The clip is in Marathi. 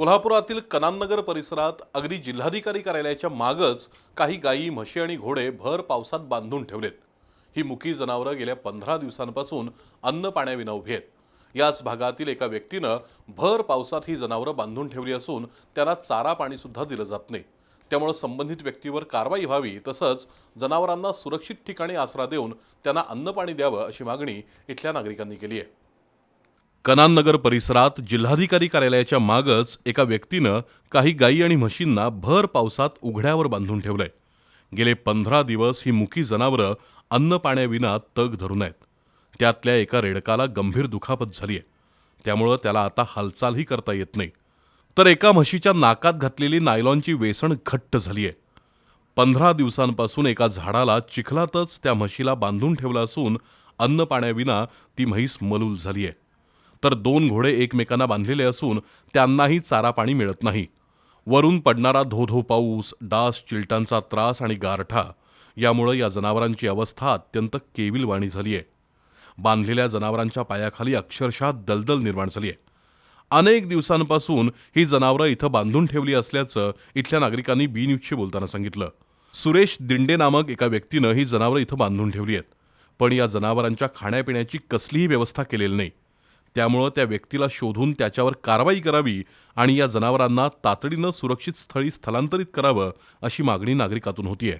कोल्हापुरातील कनाननगर परिसरात अगदी जिल्हाधिकारी कार्यालयाच्या मागच काही गायी म्हशी आणि घोडे भर पावसात बांधून ठेवलेत. ही मुकी जनावरं गेल्या पंधरा दिवसांपासून अन्न पाण्याविना उभी आहेत. याच भागातील एका व्यक्तीनं भर पावसात ही जनावरं बांधून ठेवली असून त्यांना चारा पाणीसुद्धा दिलं जात नाही. त्यामुळे संबंधित व्यक्तीवर कारवाई व्हावी तसंच जनावरांना सुरक्षित ठिकाणी आसरा देऊन त्यांना अन्न पाणी द्यावं अशी मागणी इथल्या नागरिकांनी केली आहे. कनाननगर परिसरात जिल्हाधिकारी कार्यालयाच्या मागच एका व्यक्तीनं काही गायी आणि म्हशींना भर पावसात उघड्यावर बांधून ठेवलंय. गेले पंधरा दिवस ही मुकी जनावरं अन्न पाण्याविना तग धरून आहेत त्यातल्या एका रेडकाला गंभीर दुखापत झाली आहे त्यामुळं त्याला आता हालचालही करता येत नाही. तर एका म्हशीच्या नाकात घातलेली नायलॉनची वेसण घट्ट झाली आहे पंधरा दिवसांपासून एका झाडाला चिखलातच त्या म्हशीला बांधून ठेवलं असून अन्न पाण्याविना ती म्हैस मलूल झाली आहे तर दोन घोडे एकमेकांना बांधलेले असून त्यांनाही चारा पाणी मिळत नाही. वरून पडणारा धोधो पाऊस डास चिलटांचा त्रास आणि गारठा यामुळं या जनावरांची अवस्था अत्यंत केविलवाणी झाली आहे. बांधलेल्या जनावरांच्या पायाखाली अक्षरशः दलदल निर्माण झाली आहे. अनेक दिवसांपासून ही जनावरं इथं बांधून ठेवली असल्याचं इथल्या नागरिकांनी बी न्यूजशी बोलताना सांगितलं. सुरेश दिंडे नामक एका व्यक्तीनं ही जनावरं इथं बांधून ठेवली आहेत. पण या जनावरांच्या खाण्यापिण्याची कसलीही व्यवस्था केलेली नाही. त्यामुळं त्या व्यक्तीला शोधून त्याच्यावर कारवाई करावी आणि या जनावरांना तातडीनं सुरक्षित स्थळी स्थलांतरित करावं अशी मागणी नागरिकातून होतीये.